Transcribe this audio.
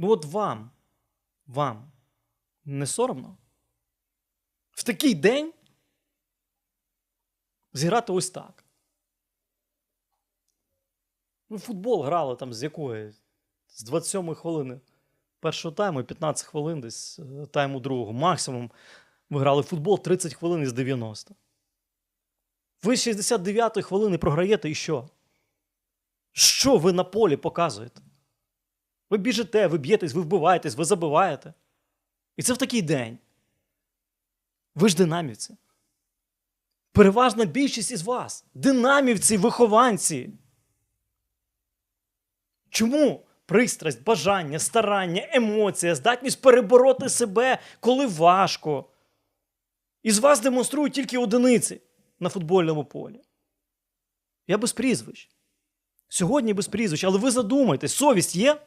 Ну от вам, вам не соромно? В такий день зіграти ось так. В футбол грали там з якої? З 27 хвилини першого тайму 15 хвилин десь е, тайму другого. Максимум ви грали футбол 30 хвилин із 90. Ви з 69-ї хвилини програєте і що? Що ви на полі показуєте? Ви біжите, ви б'єтесь, ви вбиваєтесь, ви забиваєте. І це в такий день. Ви ж динамівці. Переважна більшість із вас динамівці, вихованці. Чому пристрасть, бажання, старання, емоція, здатність перебороти себе, коли важко? Із вас демонструють тільки одиниці на футбольному полі. Я без прізвищ. Сьогодні без прізвищ, але ви задумайтесь, совість є?